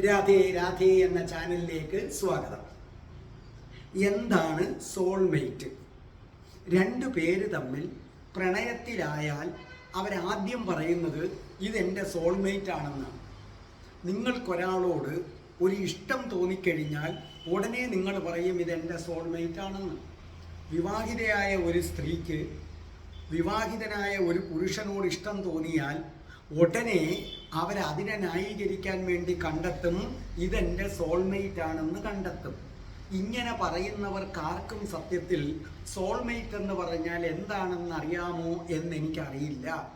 രാധേ രാധേ എന്ന ചാനലിലേക്ക് സ്വാഗതം. എന്താണ് സോൾമേറ്റ് രണ്ടു പേര് തമ്മിൽ പ്രണയത്തിലായാൽ അവരാദ്യം പറയുന്നത് ഇതെന്റെ സോൾമേറ്റ് ആണെന്നാണ് നിങ്ങൾക്കൊരാളോട് ഒരു ഇഷ്ടം തോന്നിക്കഴിഞ്ഞാൽ ഉടനെ നിങ്ങൾ പറയും ഇതെന്റെ സോൾമേറ്റ് ആണെന്ന്. വിവാഹിതയായ ഒരു സ്ത്രീക്ക് വിവാഹിതനായ ഒരു പുരുഷനോട് ഇഷ്ടം തോന്നിയാൽ ഉടനെ അവരതിനെ ന്യായീകരിക്കാൻ വേണ്ടി കണ്ടെത്തും ഇതെന്റെ സോൾമേറ്റ് ആണെന്ന് കണ്ടെത്തും. ഇങ്ങനെ പറയുന്നവർക്കാർക്കും സത്യത്തിൽ സോൾമേറ്റ് എന്ന് പറഞ്ഞാൽ എന്താണെന്ന് അറിയാമോ എന്ന് എനിക്കറിയില്ല.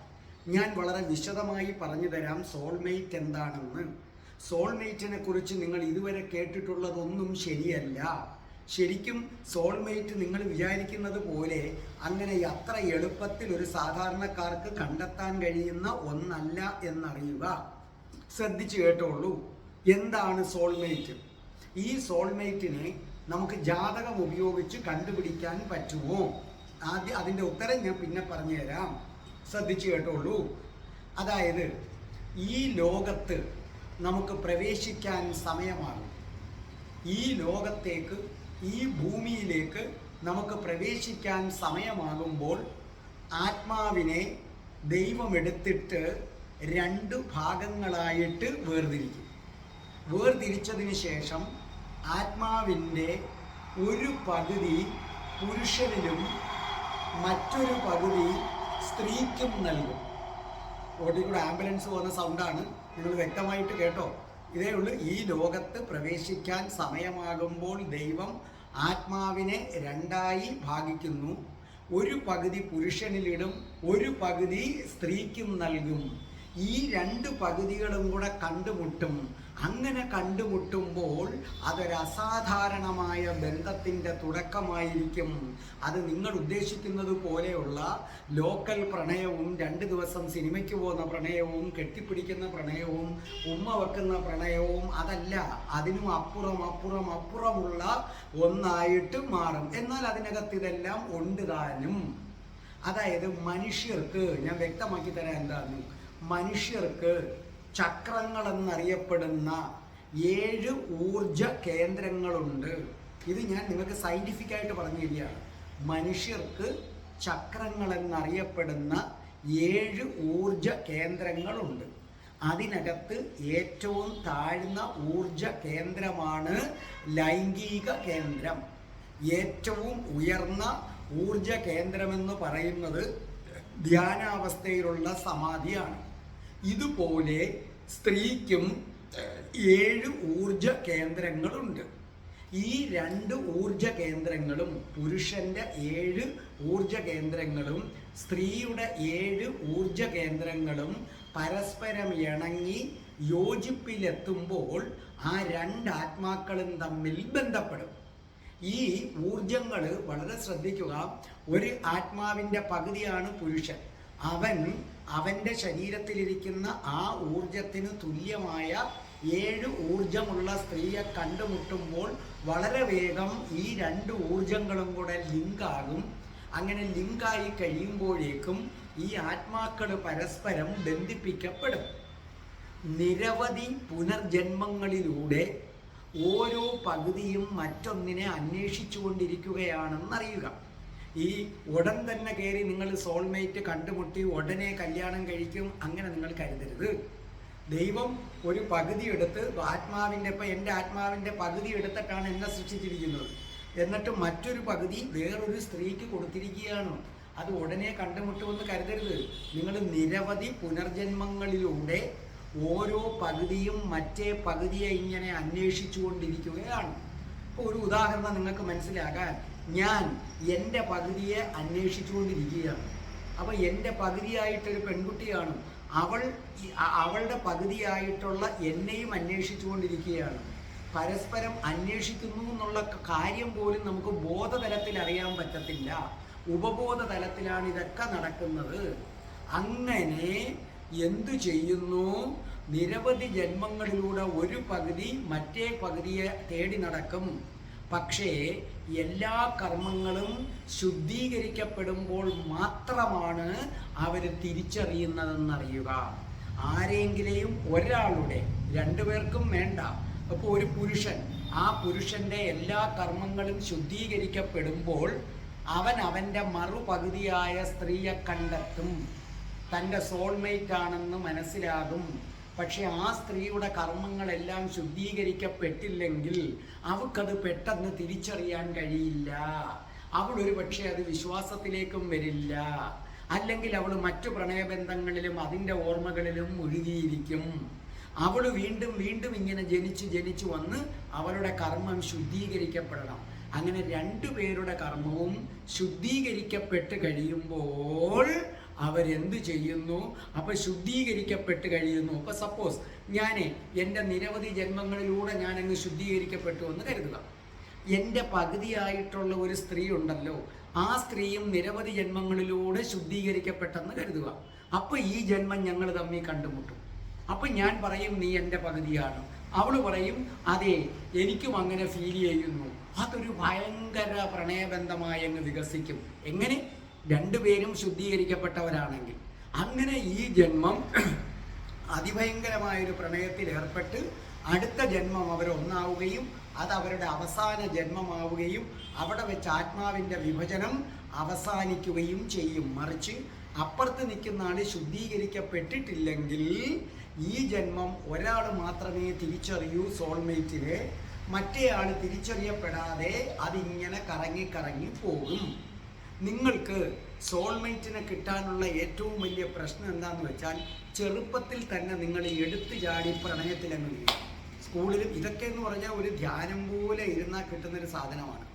ഞാൻ വളരെ വിശദമായി പറഞ്ഞു തരാം സോൾമേറ്റ് എന്താണെന്ന്. സോൾമേറ്റിനെ കുറിച്ച് നിങ്ങൾ ഇതുവരെ കേട്ടിട്ടുള്ളതൊന്നും ശരിയല്ല. ശരിക്കും സോൾമേറ്റ് നിങ്ങൾ വിചാരിക്കുന്നത് പോലെ അങ്ങനെ അത്ര എളുപ്പത്തിൽ ഒരു സാധാരണക്കാർക്ക് കണ്ടെത്താൻ കഴിയുന്ന ഒന്നല്ല എന്നറിയുക. ശ്രദ്ധിച്ചു കേട്ടോളൂ. എന്താണ് സോൾമേറ്റ് ഈ സോൾമേറ്റിനെ നമുക്ക് ജാതകം ഉപയോഗിച്ച് കണ്ടുപിടിക്കാൻ പറ്റുമോ? ആദ്യം അതിന്റെ ഉത്തരം ഞാൻ പിന്നെ പറഞ്ഞുതരാം. ശ്രദ്ധിച്ചു കേട്ടോളൂ. അതായത് ഈ ലോകത്ത് നമുക്ക് പ്രവേശിക്കാൻ സമയമാണ് ഈ ലോകത്തേക്ക് ഈ ഭൂമിയിലേക്ക് നമുക്ക് പ്രവേശിക്കാൻ സമയമാകുമ്പോൾ ആത്മാവിനെ ദൈവമെടുത്തിട്ട് രണ്ട് ഭാഗങ്ങളായിട്ട് വേർതിരിക്കും. വേർതിരിച്ചതിന് ശേഷം ആത്മാവിന്റെ ഒരു പകുതി പുരുഷനിലും മറ്റൊരു പകുതി സ്ത്രീക്കും നൽകും. റോഡിൽ കൂടെ ആംബുലൻസ് പോകുന്ന സൗണ്ടാണ് നിങ്ങൾ വ്യക്തമായിട്ട് കേട്ടോ? ഇതേ ഉള്ളൂ ഈ ലോകത്ത് പ്രവേശിക്കാൻ സമയമാകുമ്പോൾ ദൈവം ആത്മാവിനെ രണ്ടായി ഭാഗിക്കുന്നു. ഒരു പകുതി പുരുഷനിലിടും ഒരു പകുതി സ്ത്രീക്കും നൽകും. ഈ രണ്ട് പകുതികളും കൂടെ കണ്ടുമുട്ടും. അങ്ങനെ കണ്ടുമുട്ടുമ്പോൾ അതൊരു അസാധാരണമായ ബന്ധത്തിന്റെ തുടക്കമായിരിക്കും. അത് നിങ്ങൾ ഉദ്ദേശിക്കുന്നത് പോലെയുള്ള ലോക്കൽ പ്രണയവും രണ്ട് ദിവസം സിനിമയ്ക്ക് പോകുന്ന പ്രണയവും കെട്ടിപ്പിടിക്കുന്ന പ്രണയവും ഉമ്മ വെക്കുന്ന പ്രണയവും അതല്ല അതിനും അപ്പുറം അപ്പുറം അപ്പുറമുള്ള ഒന്നായിട്ട് മാറും. എന്നാൽ അതിനകത്ത് ഇതെല്ലാം ഉണ്ട് താനും. അതായത് മനുഷ്യർക്ക് ഞാൻ വ്യക്തമാക്കി തരാൻ എന്താണ് മനുഷ്യർക്ക് ചക്രങ്ങൾ എന്നറിയപ്പെടുന്ന ഏഴ് ഊർജ കേന്ദ്രങ്ങളുണ്ട്. ഇത് ഞാൻ നിങ്ങൾക്ക് സയന്റിഫിക് ആയിട്ട് പറഞ്ഞു തരികയാണ്. മനുഷ്യർക്ക് ചക്രങ്ങൾ എന്നറിയപ്പെടുന്ന ഏഴ് ഊർജ കേന്ദ്രങ്ങളുണ്ട്. അതിനകത്ത് ഏറ്റവും താഴ്ന്ന ഊർജ കേന്ദ്രമാണ് ലൈംഗിക കേന്ദ്രം. ഏറ്റവും ഉയർന്ന ഊർജ കേന്ദ്രമെന്ന് പറയുന്നത് ധ്യാനാവസ്ഥയിലുള്ള സമാധിയാണ്. ഇതുപോലെ സ്ത്രീക്കും ഏഴ് ഊർജ കേന്ദ്രങ്ങളുണ്ട്. ഈ രണ്ട് ഊർജ കേന്ദ്രങ്ങളും പുരുഷന്റെ ഏഴ് ഊർജ കേന്ദ്രങ്ങളും സ്ത്രീയുടെ ഏഴ് ഊർജ കേന്ദ്രങ്ങളും പരസ്പരം ഇണങ്ങി യോജിപ്പിലെത്തുമ്പോൾ ആ രണ്ട് ആത്മാക്കളും തമ്മിൽ ബന്ധപ്പെടും. ഈ ഊർജങ്ങൾ വളരെ ശ്രദ്ധിക്കുക ഒരു ആത്മാവിന്റെ പകുതിയാണ് പുരുഷൻ. അവൻ അവന്റെ ശരീരത്തിലിരിക്കുന്ന ആ ഊർജത്തിന് തുല്യമായ ഏഴ് ഊർജമുള്ള സ്ത്രീയെ കണ്ടുമുട്ടുമ്പോൾ വളരെ വേഗം ഈ രണ്ട് ഊർജങ്ങളും കൂടെ ലിങ്കാകും. അങ്ങനെ ലിങ്കായി കഴിയുമ്പോഴേക്കും ഈ ആത്മാക്കൾ പരസ്പരം ബന്ധിപ്പിക്കപ്പെടും. നിരവധി പുനർജന്മങ്ങളിലൂടെ ഓരോ പകുതിയും മറ്റൊന്നിനെ അന്വേഷിച്ചു കൊണ്ടിരിക്കുകയാണെന്നറിയുക ഈ ഉടൻ തന്നെ കയറി നിങ്ങൾ സോൾമേറ്റ് കണ്ടുമുട്ടി ഉടനെ കല്യാണം കഴിക്കും അങ്ങനെ നിങ്ങൾ കരുതരുത്. ദൈവം ഒരു പകുതി എടുത്ത് ആത്മാവിന്റെ ഇപ്പം എന്റെ ആത്മാവിന്റെ പകുതി എടുത്തിട്ടാണ് എന്നെ സൃഷ്ടിച്ചിരിക്കുന്നത്. എന്നിട്ട് മറ്റൊരു പകുതി വേറൊരു സ്ത്രീക്ക് കൊടുത്തിരിക്കുകയാണ്. അത് ഉടനെ കണ്ടുമുട്ടുമെന്ന് കരുതരുത്. നിങ്ങൾ നിരവധി പുനർജന്മങ്ങളിലൂടെ ഓരോ പകുതിയും മറ്റേ പകുതിയെ ഇങ്ങനെ അന്വേഷിച്ചു കൊണ്ടിരിക്കുകയാണ് ഇപ്പോൾ ഒരു ഉദാഹരണം നിങ്ങൾക്ക് മനസ്സിലാകാൻ. ഞാൻ എന്റെ പകുതിയെ അന്വേഷിച്ചുകൊണ്ടിരിക്കുകയാണ്. അപ്പോൾ എന്റെ പകുതിയായിട്ടൊരു പെൺകുട്ടിയാണ്. അവൾ അവളുടെ പകുതിയായിട്ടുള്ള എന്നെയും അന്വേഷിച്ചുകൊണ്ടിരിക്കുകയാണ്. പരസ്പരം അന്വേഷിക്കുന്നു എന്നുള്ള കാര്യം പോലും നമുക്ക് ബോധതലത്തിൽ അറിയാൻ പറ്റത്തില്ല. ഉപബോധ തലത്തിലാണ് ഇതൊക്കെ നടക്കുന്നത്. അങ്ങനെ എന്തു ചെയ്യുന്നു? നിരവധി ജന്മങ്ങളിലൂടെ ഒരു പകുതി മറ്റേ പകുതിയെ തേടി നടക്കും. പക്ഷേ എല്ലാ കർമ്മങ്ങളും ശുദ്ധീകരിക്കപ്പെടുമ്പോൾ മാത്രമാണ് അവർ തിരിച്ചറിയുന്നതെന്നറിയുക. ആരെങ്കിലെയും ഒരാളുടെ രണ്ടുപേർക്കും വേണ്ട. അപ്പോൾ ഒരു പുരുഷൻ ആ പുരുഷന്റെ എല്ലാ കർമ്മങ്ങളും ശുദ്ധീകരിക്കപ്പെടുമ്പോൾ അവൻ അവന്റെ മറുപകുതിയായ സ്ത്രീയെ കണ്ടെത്തും. തന്റെ സോൾമേറ്റ് ആണെന്ന് മനസ്സിലാകും. പക്ഷെ ആ സ്ത്രീയുടെ കർമ്മങ്ങളെല്ലാം ശുദ്ധീകരിക്കപ്പെട്ടില്ലെങ്കിൽ അവൾക്കത് പെട്ടെന്ന് തിരിച്ചറിയാൻ കഴിയില്ല. അവൾ ഒരു പക്ഷേ അത് വിശ്വാസത്തിലേക്കും വരില്ല. അല്ലെങ്കിൽ അവൾ മറ്റു പ്രണയബന്ധങ്ങളിലും അതിന്റെ ഓർമ്മകളിലും മുഴുകിയിരിക്കും. അവൾ വീണ്ടും വീണ്ടും ഇങ്ങനെ ജനിച്ച് ജനിച്ച് വന്ന് അവളുടെ കർമ്മം ശുദ്ധീകരിക്കപ്പെടണം. അങ്ങനെ രണ്ടു പേരുടെ കർമ്മവും ശുദ്ധീകരിക്കപ്പെട്ട് കഴിയുമ്പോൾ അവരെന്ത് ചെയ്യുന്നു? അപ്പോൾ ശുദ്ധീകരിക്കപ്പെട്ട് കഴിയുന്നു. അപ്പോൾ സപ്പോസ് ഞാൻ എന്റെ നിരവധി ജന്മങ്ങളിലൂടെ ഞാൻ അങ്ങ് ശുദ്ധീകരിക്കപ്പെട്ടു എന്ന് കരുതുക. എന്റെ പകുതിയായിട്ടുള്ള ഒരു സ്ത്രീ ഉണ്ടല്ലോ ആ സ്ത്രീയും നിരവധി ജന്മങ്ങളിലൂടെ ശുദ്ധീകരിക്കപ്പെട്ടെന്ന് കരുതുക. അപ്പോൾ ഈ ജന്മം ഞങ്ങൾ തമ്മിൽ കണ്ടുമുട്ടും. അപ്പം ഞാൻ പറയും നീ എന്റെ പകുതിയാണ്. അവൾ പറയും അതെ എനിക്കും അങ്ങനെ ഫീൽ ചെയ്യുന്നു. അതൊരു ഭയങ്കര പ്രണയബന്ധമായി അങ്ങ് വികസിക്കും. എങ്ങനെ? രണ്ടുപേരും ശുദ്ധീകരിക്കപ്പെട്ടവരാണെങ്കിൽ അങ്ങനെ ഈ ജന്മം അതിഭയങ്കരമായൊരു പ്രണയത്തിൽ ഏർപ്പെട്ട് അടുത്ത ജന്മം അവർ ഒന്നാവുകയും അത് അവരുടെ അവസാന ജന്മമാവുകയും അവിടെ വെച്ച് ആത്മാവിന്റെ വിഭജനം അവസാനിക്കുകയും ചെയ്യും. മറിച്ച് അപ്പുറത്ത് നിൽക്കുന്ന ആൾ ശുദ്ധീകരിക്കപ്പെട്ടിട്ടില്ലെങ്കിൽ ഈ ജന്മം ഒരാൾ മാത്രമേ തിരിച്ചറിയൂ സോൾമേറ്റിനെ മറ്റേ ആൾ തിരിച്ചറിയപ്പെടാതെ അതിങ്ങനെ കറങ്ങി കറങ്ങി പോകും. നിങ്ങൾക്ക് സോൾമേറ്റിനെ കിട്ടാനുള്ള ഏറ്റവും വലിയ പ്രശ്നം എന്താന്ന് വെച്ചാൽ ചെറുപ്പത്തിൽ തന്നെ നിങ്ങൾ എടുത്തു ചാടി പ്രണയത്തിലങ്ങ് വീഴും. സ്കൂളിലും ഇതൊക്കെ എന്ന് പറഞ്ഞാൽ ഒരു ധ്യാനം പോലെ ഇരുന്നാൽ കിട്ടുന്നൊരു സാധനമാണ്.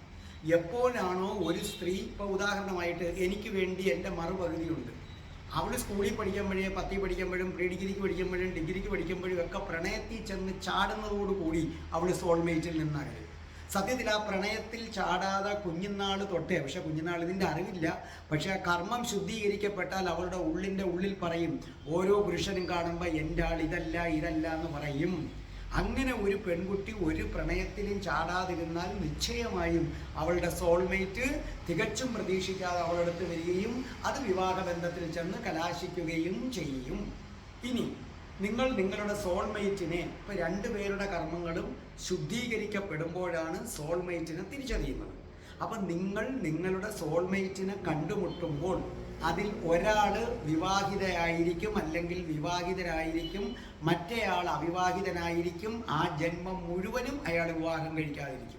എപ്പോഴാണോ ഒരു സ്ത്രീ ഇപ്പോൾ ഉദാഹരണമായിട്ട് എനിക്ക് വേണ്ടി എന്റെ മറുപകുതിയുണ്ട്. അവൾ സ്കൂളിൽ പഠിക്കുമ്പോഴേ പത്തി പഠിക്കുമ്പോഴും പ്രീ ഡിഗ്രിക്ക് പഠിക്കുമ്പോഴും ഡിഗ്രിക്ക് പഠിക്കുമ്പോഴും ഒക്കെ പ്രണയത്തിൽ ചെന്ന് ചാടുന്നതോടുകൂടി അവൾ സോൾമേറ്റിൽ നിന്നകലും സത്യത്തിൽ ആ പ്രണയത്തിൽ ചാടാതെ കുഞ്ഞുനാൾ തൊട്ടേ. പക്ഷെ കുഞ്ഞുനാൾ ഇതിന്റെ അറിവില്ല. പക്ഷെ കർമ്മം ശുദ്ധീകരിക്കപ്പെട്ടാൽ അവളുടെ ഉള്ളിന്റെ ഉള്ളിൽ പറയും ഓരോ പുരുഷനും കാണുമ്പോൾ എന്റെ ആൾ ഇതല്ല ഇതല്ല എന്ന് പറയും. അങ്ങനെ ഒരു പെൺകുട്ടി ഒരു പ്രണയത്തിലും ചാടാതിരുന്നാൽ നിശ്ചയമായും അവളുടെ സോൾമേറ്റ് തികച്ചും പ്രതീക്ഷിക്കാതെ അവളടുത്ത് വരികയും അത് വിവാഹബന്ധത്തിൽ ചെന്ന് കലാശിക്കുകയും ചെയ്യും. ഇനി നിങ്ങൾ നിങ്ങളുടെ സോൾമേറ്റിനെ ഇപ്പൊ രണ്ടുപേരുടെ കർമ്മങ്ങളും ശുദ്ധീകരിക്കപ്പെടുമ്പോഴാണ് സോൾമേറ്റിനെ തിരിച്ചറിയുന്നത്. അപ്പൊ നിങ്ങൾ നിങ്ങളുടെ സോൾമേറ്റിനെ കണ്ടുമുട്ടുമ്പോൾ അതിൽ ഒരാൾ വിവാഹിതയായിരിക്കും അല്ലെങ്കിൽ വിവാഹിതരായിരിക്കും മറ്റേയാൾ അവിവാഹിതനായിരിക്കും ആ ജന്മം മുഴുവനും അയാൾ വിവാഹം കഴിക്കാതിരിക്കും.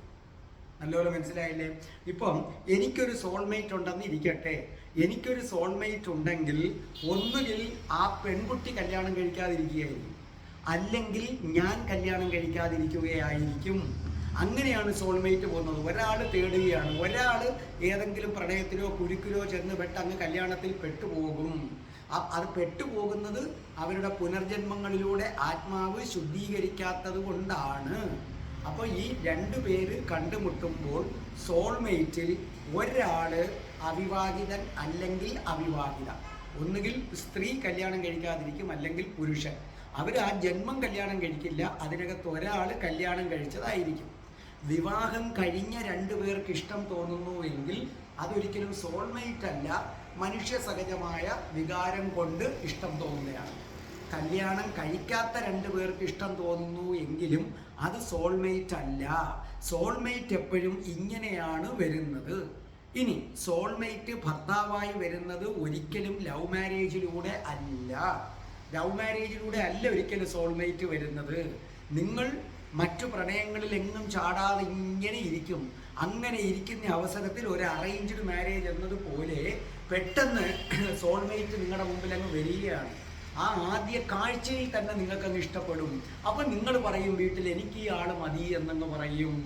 നല്ലപോലെ മനസ്സിലായില്ലേ? ഇപ്പം എനിക്കൊരു സോൾമേറ്റ് ഉണ്ടെന്ന് ഇരിക്കട്ടെ. എനിക്കൊരു സോൾമേറ്റ് ഉണ്ടെങ്കിൽ ഒന്നുകിൽ ആ പെൺകുട്ടി കല്യാണം കഴിക്കാതിരിക്കുകയായിരിക്കും. അല്ലെങ്കിൽ ഞാൻ കല്യാണം കഴിക്കാതിരിക്കുകയായിരിക്കും. അങ്ങനെയാണ് സോൾമേറ്റ് പോകുന്നത്. ഒരാൾ തേടുകയാണ്. ഒരാൾ ഏതെങ്കിലും പ്രണയത്തിലോ കുരുക്കിലോ ചെന്ന് പെട്ട് അങ്ങ് കല്യാണത്തിൽ പെട്ടുപോകും. അത് പെട്ടുപോകുന്നത് അവരുടെ പുനർജന്മങ്ങളിലൂടെ ആത്മാവ് ശുദ്ധീകരിക്കാത്തത് കൊണ്ടാണ്. അപ്പോൾ ഈ രണ്ടു പേര് കണ്ടുമുട്ടുമ്പോൾ സോൾമേറ്റിൽ ഒരാൾ അവിവാഹിതൻ അല്ലെങ്കിൽ അവിവാഹിത. ഒന്നുകിൽ സ്ത്രീ കല്യാണം കഴിക്കാതിരിക്കും അല്ലെങ്കിൽ പുരുഷൻ. അവർ ആ ജന്മം കല്യാണം കഴിക്കില്ല അതിനകത്ത് ഒരാൾ കല്യാണം കഴിച്ചതായിരിക്കും. വിവാഹം കഴിഞ്ഞ രണ്ടു പേർക്ക് ഇഷ്ടം തോന്നുന്നു എങ്കിൽ അതൊരിക്കലും സോൾമേറ്റ് അല്ല മനുഷ്യ സഹജമായ വികാരം കൊണ്ട് ഇഷ്ടം തോന്നുകയാണ് കല്യാണം കഴിക്കാത്ത രണ്ടു പേർക്ക് ഇഷ്ടം തോന്നുന്നു എങ്കിലും അത് സോൾമേറ്റ് അല്ല. സോൾമേറ്റ് എപ്പോഴും ഇങ്ങനെയാണ് വരുന്നത്. ഇനി സോൾമേറ്റ് ഭർത്താവായി വരുന്നത് ഒരിക്കലും ലവ് മാരേജിലൂടെ അല്ല. ലവ് മാരേജിലൂടെ അല്ല ഒരിക്കലും സോൾമേറ്റ് വരുന്നത്. നിങ്ങൾ മറ്റു പ്രണയങ്ങളിൽ എങ്ങും ചാടാതെ ഇങ്ങനെ ഇരിക്കും. അങ്ങനെ ഇരിക്കുന്ന അവസരത്തിൽ ഒരു അറേഞ്ച്ഡ് മാരേജ് എന്നതുപോലെ പെട്ടെന്ന് സോൾമേറ്റ് നിങ്ങളുടെ മുമ്പിൽ അങ്ങ് വരികയാണ്. ആ ആദ്യ കാഴ്ചയിൽ തന്നെ നിങ്ങൾക്ക് അത് ഇഷ്ടപ്പെടും. അപ്പം നിങ്ങൾ പറയും വീട്ടിൽ എനിക്ക് ഈ ആൾ മതി എന്നങ്ങ് പറയും.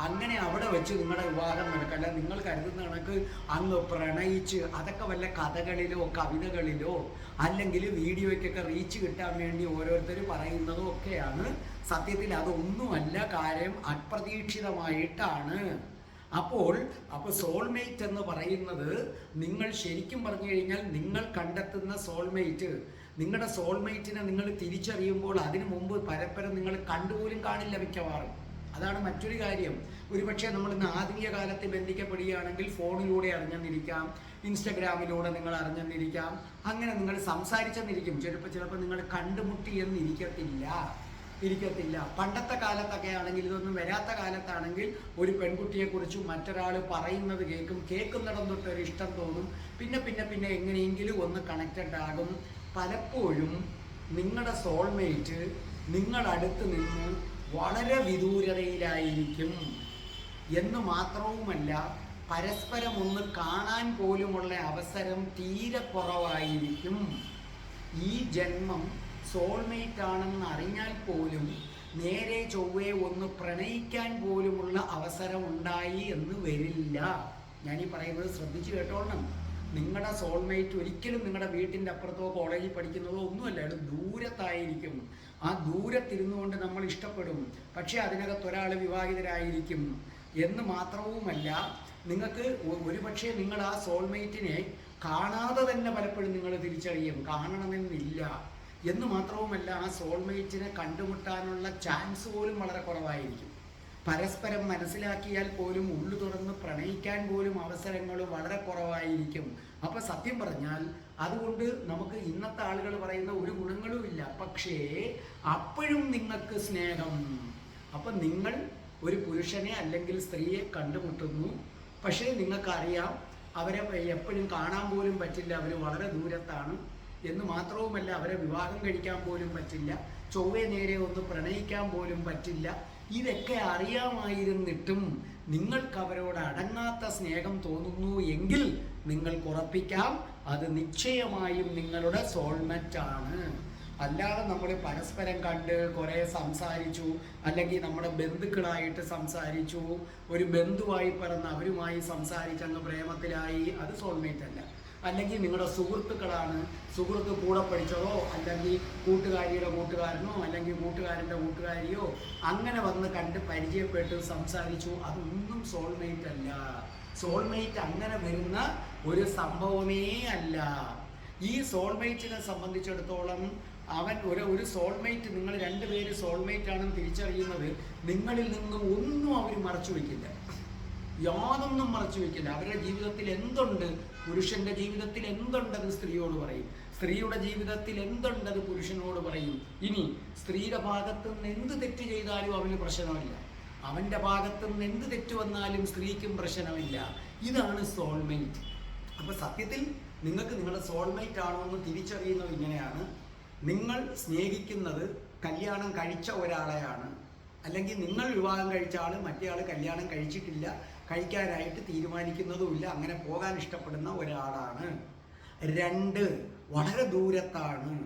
അങ്ങനെ അവിടെ വെച്ച് നിങ്ങളുടെ വിവാഹം നടക്കല്ല നിങ്ങൾ കരുതുന്ന കണക്ക് അങ്ങ് പ്രണയിച്ച് അതൊക്കെ വല്ല കഥകളിലോ കവിതകളിലോ അല്ലെങ്കിൽ വീഡിയോയ്ക്കൊക്കെ റീച്ച് കിട്ടാൻ വേണ്ടി ഓരോരുത്തർ പറയുന്നതും ഒക്കെയാണ്. സത്യത്തിൽ അതൊന്നുമല്ല കാര്യം. അപ്രതീക്ഷിതമായിട്ടാണ്. അപ്പോൾ അപ്പോൾ സോൾമേറ്റ് എന്ന് പറയുന്നത് നിങ്ങൾ ശരിക്കും പറഞ്ഞു കഴിഞ്ഞാൽ നിങ്ങൾ കണ്ടെത്തുന്ന സോൾമേറ്റ് നിങ്ങളുടെ സോൾമേറ്റിനെ നിങ്ങൾ തിരിച്ചറിയുമ്പോൾ അതിനു മുമ്പ് പരപ്പരം നിങ്ങൾ കണ്ടുപോലും കാണില്ല മിക്കവാറും. അതാണ് മറ്റൊരു കാര്യം. ഒരുപക്ഷെ നമ്മൾ ഇന്ന് ആധുനിക കാലത്ത് ബന്ധിക്കപ്പെടുകയാണെങ്കിൽ ഫോണിലൂടെ അറിഞ്ഞെന്നിരിക്കാം ഇൻസ്റ്റഗ്രാമിലൂടെ നിങ്ങൾ അറിഞ്ഞെന്നിരിക്കാം അങ്ങനെ നിങ്ങൾ സംസാരിച്ചെന്നിരിക്കും. ചിലപ്പോൾ ചിലപ്പോൾ നിങ്ങൾ കണ്ടുമുട്ടി എന്നിരിക്കത്തില്ല. ഇരിക്കത്തില്ല. പണ്ടത്തെ കാലത്തൊക്കെ ആണെങ്കിൽ ഇതൊന്നും വരാത്ത കാലത്താണെങ്കിൽ ഒരു പെൺകുട്ടിയെക്കുറിച്ച് മറ്റൊരാൾ പറയുന്നത് കേൾക്കും. കേൾക്കുന്നിടം തൊട്ട് ഒരു ഇഷ്ടം തോന്നും. പിന്നെ പിന്നെ പിന്നെ എങ്ങനെയെങ്കിലും ഒന്ന് കണക്റ്റഡ് ആകും. പലപ്പോഴും നിങ്ങളുടെ സോൾമേറ്റ് നിങ്ങളടുത്ത് നിന്ന് വളരെ വിദൂരതയിലായിരിക്കും. എന്ന് മാത്രവുമല്ല പരസ്പരം ഒന്ന് കാണാൻ പോലുമുള്ള അവസരം തീരെ കുറവായിരിക്കും. ഈ ജന്മം സോൾമേറ്റ് ആണെന്ന് അറിഞ്ഞാൽ പോലും നേരെ ചൊവ്വേ ഒന്ന് പ്രണയിക്കാൻ പോലുമുള്ള അവസരം ഉണ്ടായി എന്ന് വരില്ല. ഈ പറയുന്നത് ശ്രദ്ധിച്ചു കേട്ടോളണം നിങ്ങളുടെ സോൾമേറ്റ് ഒരിക്കലും നിങ്ങളുടെ വീട്ടിന്റെ അപ്പുറത്തോ കോളേജിൽ പഠിക്കുന്നതോ ഒന്നുമല്ല അത് ദൂരത്തായിരിക്കും. ആ ദൂരത്തിരുന്നു കൊണ്ട് നമ്മൾ ഇഷ്ടപ്പെടും. പക്ഷേ അതിനകത്ത് ഒരാൾ വിവാഹിതരായിരിക്കും എന്ന് മാത്രവുമല്ല നിങ്ങൾക്ക് ഒരുപക്ഷെ നിങ്ങൾ ആ സോൾമേറ്റിനെ കാണാതെ തന്നെ പലപ്പോഴും നിങ്ങൾ തിരിച്ചറിയും. കാണണമെന്നില്ല. എന്ന് മാത്രവുമല്ല ആ സോൾമേറ്റിനെ കണ്ടുമുട്ടാനുള്ള ചാൻസ് പോലും വളരെ കുറവായിരിക്കും. പരസ്പരം മനസ്സിലാക്കിയാൽ പോലും ഉള്ളു തുറന്ന് പ്രണയിക്കാൻ പോലും അവസരങ്ങൾ വളരെ കുറവായിരിക്കും. അപ്പൊ സത്യം പറഞ്ഞാൽ അതുകൊണ്ട് നമുക്ക് ഇന്നത്തെ ആളുകൾ പറയുന്ന ഒരു ഗുണങ്ങളുമില്ല പക്ഷേ അപ്പോഴും നിങ്ങൾക്ക് സ്നേഹം. അപ്പൊ നിങ്ങൾ ഒരു പുരുഷനെ അല്ലെങ്കിൽ സ്ത്രീയെ കണ്ടുമുട്ടുന്നു. പക്ഷേ നിങ്ങൾക്കറിയാം അവരെ എപ്പോഴും കാണാൻ പോലും പറ്റില്ല. അവർ വളരെ ദൂരത്താണ്. എന്ന് മാത്രവുമല്ല അവരെ വിവാഹം കഴിക്കാൻ പോലും പറ്റില്ല. ചൊവ്വേ നേരെ ഒന്ന് പ്രണയിക്കാൻ പോലും പറ്റില്ല. ഇതൊക്കെ അറിയാമായിരുന്നിട്ടും നിങ്ങൾക്ക് അവരോട് അടങ്ങാത്ത സ്നേഹം തോന്നുന്നു എങ്കിൽ നിങ്ങൾക്ക് ഉറപ്പിക്കാം. അത് നിശ്ചയമായും നിങ്ങളുടെ സോൾമെറ്റ് ആണ്. അല്ലാതെ നമ്മൾ പരസ്പരം കണ്ട് കുറേ സംസാരിച്ചു അല്ലെങ്കിൽ നമ്മുടെ ബന്ധുക്കളായിട്ട് സംസാരിച്ചു ഒരു ബന്ധുവായി പിറന്ന് അവരുമായി സംസാരിച്ചങ്ങ് പ്രേമത്തിലായി അത് സോൾമേറ്റ് അല്ല. അല്ലെങ്കിൽ നിങ്ങളുടെ സുഹൃത്തുക്കളാണ് സുഹൃത്ത് കൂടെ പഠിച്ചതോ അല്ലെങ്കിൽ കൂട്ടുകാരിയുടെ കൂട്ടുകാരനോ അല്ലെങ്കിൽ കൂട്ടുകാരന്റെ കൂട്ടുകാരിയോ അങ്ങനെ വന്ന് കണ്ട് പരിചയപ്പെട്ട് സംസാരിച്ചു അതൊന്നും സോൾമേറ്റ് അല്ല. സോൾമേറ്റ് അങ്ങനെ വരുന്ന ഒരു സംഭവമേ അല്ല. ഈ സോൾമേറ്റിനെ സംബന്ധിച്ചിടത്തോളം അവൻ ഒരു ഒരു സോൾമേറ്റ് നിങ്ങൾ രണ്ടുപേര് സോൾമേറ്റ് ആണെന്ന് തിരിച്ചറിയുന്നത് നിങ്ങളിൽ നിന്നും ഒന്നും അവർ മറച്ചു വെക്കില്ല. യാതൊന്നും മറച്ചു വെക്കില്ല. അവരുടെ ജീവിതത്തിൽ എന്തുണ്ട്? പുരുഷന്റെ ജീവിതത്തിൽ എന്തുണ്ടത് സ്ത്രീയോട് പറയും. സ്ത്രീയുടെ ജീവിതത്തിൽ എന്തുണ്ടത് പുരുഷനോട് പറയും. ഇനി സ്ത്രീയുടെ ഭാഗത്ത് നിന്ന് എന്ത് തെറ്റ് ചെയ്താലും അവന് പ്രശ്നമില്ല. അവന്റെ ഭാഗത്ത് നിന്ന് എന്ത് തെറ്റ് വന്നാലും സ്ത്രീക്കും പ്രശ്നമില്ല. ഇതാണ് സോൾമേറ്റ് അപ്പൊ സത്യത്തിൽ നിങ്ങൾക്ക് നിങ്ങളുടെ സോൾമേറ്റ് ആണോ എന്ന് തിരിച്ചറിയുന്നത് ഇങ്ങനെയാണ്. നിങ്ങൾ സ്നേഹിക്കുന്നത് കല്യാണം കഴിച്ച ഒരാളെയാണ്. അല്ലെങ്കിൽ നിങ്ങൾ വിവാഹം കഴിച്ച ആൾ മറ്റേ ആൾ കല്യാണം കഴിച്ചിട്ടില്ല കഴിക്കാനായിട്ട് തീരുമാനിക്കുന്നതുമില്ല അങ്ങനെ പോകാൻ ഇഷ്ടപ്പെടുന്ന ഒരാളാണ്. രണ്ട് വളരെ ദൂരത്താണ്.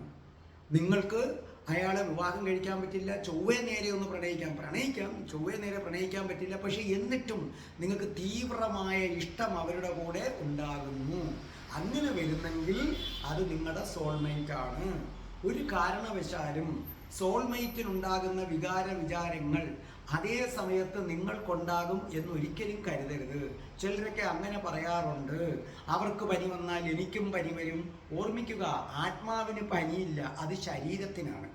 നിങ്ങൾക്ക് അയാളെ വിവാഹം കഴിക്കാൻ പറ്റില്ല ചൊവ്വേ നേരെ ഒന്ന് പ്രണയിക്കാം. പ്രണയിക്കാം ചൊവ്വേ നേരെ പ്രണയിക്കാൻ പറ്റില്ല പക്ഷേ എന്നിട്ടും നിങ്ങൾക്ക് തീവ്രമായ ഇഷ്ടം അവരുടെ കൂടെ ഉണ്ടാകുന്നു. അങ്ങനെ വരുന്നെങ്കിൽ അത് നിങ്ങളുടെ സോൾമേറ്റ് ആണ്. ഒരു കാരണവശാലും സോൾമേറ്റിനുണ്ടാകുന്ന വികാര വിചാരങ്ങൾ അതേ സമയത്ത് നിങ്ങൾക്കുണ്ടാകും എന്നൊരിക്കലും കരുതരുത്. ചിലരൊക്കെ അങ്ങനെ പറയാറുണ്ട്. അവർക്ക് പനി വന്നാൽ എനിക്കും പനി വരും. ഓർമ്മിക്കുക ആത്മാവിന് പനിയില്ല അത് ശരീരത്തിനാണ്.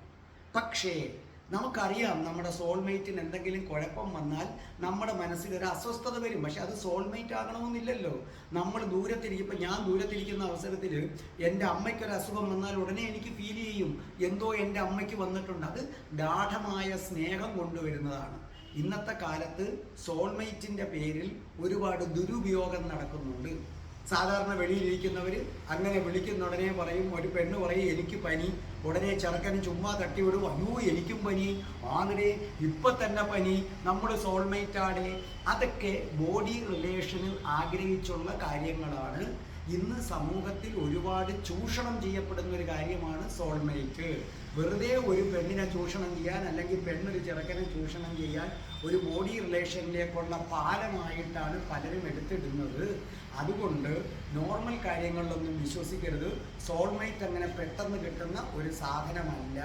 പക്ഷേ നമുക്കറിയാം നമ്മുടെ സോൾമേറ്റിന് എന്തെങ്കിലും കുഴപ്പം വന്നാൽ നമ്മുടെ മനസ്സിൽ ഒരു അസ്വസ്ഥത വരും. പക്ഷെ അത് സോൾമേറ്റ് ആകണമെന്നില്ലല്ലോ. നമ്മൾ ദൂരത്തിരിക്കുമ്പോൾ ഞാൻ ദൂരത്തിരിക്കുന്ന അവസരത്തിൽ എന്റെ അമ്മയ്ക്കൊരു അസുഖം വന്നാൽ ഉടനെ എനിക്ക് ഫീൽ ചെയ്യും. എന്തോ എന്റെ അമ്മയ്ക്ക് വന്നിട്ടുണ്ട്. അത് ഗാഠമായ സ്നേഹം കൊണ്ടുവരുന്നതാണ്. ഇന്നത്തെ കാലത്ത് സോൾമേറ്റിന്റെ പേരിൽ ഒരുപാട് ദുരുപയോഗം നടക്കുന്നുണ്ട്. സാധാരണ വെളിയിലിരിക്കുന്നവർ അങ്ങനെ വിളിക്കുന്ന ഉടനെ പറയും ഒരു പെണ്ണ് പറയും എനിക്ക് പനി. ഉടനെ ചെറുക്കന് ചുമ്മാ തട്ടിവിടും അയ്യോ എനിക്കും പനി. ആണേ ഇപ്പൊ തന്നെ പനി. നമ്മൾ സോൾമേറ്റ് ആണ്. അതൊക്കെ ബോഡി റിലേഷനിൽ ആഗ്രഹിച്ചുള്ള കാര്യങ്ങളാണ്. ഇന്ന് സമൂഹത്തിൽ ഒരുപാട് ചൂഷണം ചെയ്യപ്പെടുന്ന ഒരു കാര്യമാണ് സോൾമേറ്റ് വെറുതെ ഒരു പെണ്ണിനെ ചൂഷണം ചെയ്യാൻ അല്ലെങ്കിൽ പെണ്ണൊരു ചെറുക്കനെ ചൂഷണം ചെയ്യാൻ ഒരു ബോഡി റിലേഷനിലേക്കുള്ള പാലമായിട്ടാണ് പലരും എടുത്തിടുന്നത്. അതുകൊണ്ട് നോർമൽ കാര്യങ്ങളിലൊന്നും വിശ്വസിക്കരുത്. സോൾമേറ്റ് അങ്ങനെ പെട്ടെന്ന് കിട്ടുന്ന ഒരു സാധനമല്ല.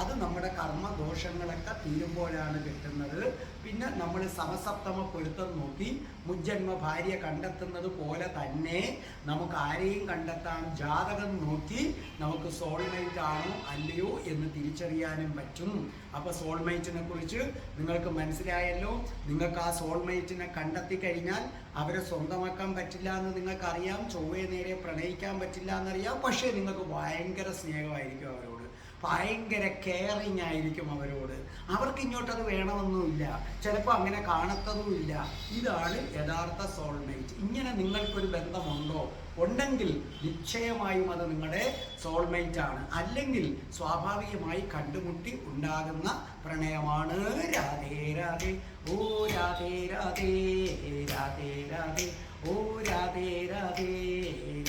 അത് നമ്മുടെ കർമ്മദോഷങ്ങളൊക്കെ തീരുമ്പോഴാണ് കിട്ടുന്നത്. പിന്നെ നമ്മൾ സമസപ്തമ പൊരുത്തം നോക്കി മുജ്ജന്മ ഭാര്യ കണ്ടെത്തുന്നത് പോലെ തന്നെ നമുക്ക് ആരെയും കണ്ടെത്താൻ ജാതകം നോക്കി നമുക്ക് സോൾമേറ്റ് ആണോ അല്ലയോ എന്ന് തിരിച്ചറിയാനും പറ്റും. അപ്പോൾ സോൾമേറ്റിനെ കുറിച്ച് നിങ്ങൾക്ക് മനസ്സിലായല്ലോ. നിങ്ങൾക്ക് ആ സോൾമേറ്റിനെ കണ്ടെത്തി കഴിഞ്ഞാൽ അവരെ സ്വന്തമാക്കാൻ പറ്റില്ല എന്ന് നിങ്ങൾക്കറിയാം. ചൊവ്വയെ നേരെ പ്രണയിക്കാൻ പറ്റില്ല എന്നറിയാം. പക്ഷേ നിങ്ങൾക്ക് ഭയങ്കര സ്നേഹമായിരിക്കും അവരോട്. ഭയങ്കര കെയറിങ് ആയിരിക്കും അവരോട്. അവർക്ക് ഇങ്ങോട്ടത് വേണമെന്നുമില്ല. ചിലപ്പോൾ അങ്ങനെ കാണത്തതുമില്ല. ഇതാണ് യഥാർത്ഥ സോൾമേറ്റ് ഇങ്ങനെ നിങ്ങൾക്കൊരു ബന്ധമുണ്ടോ? ഉണ്ടെങ്കിൽ നിശ്ചയമായും അത് നിങ്ങളുടെ സോൾമേറ്റ് ആണ്. അല്ലെങ്കിൽ സ്വാഭാവികമായി കണ്ടുമുട്ടി ഉണ്ടാകുന്ന പ്രണയമാണ് രാധേ രാധേ. ഓ രാധേ രാധേ. രാധേ രാധേ. ഓ രാധേ രാധേ.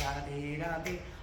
രാധേ രാധേ.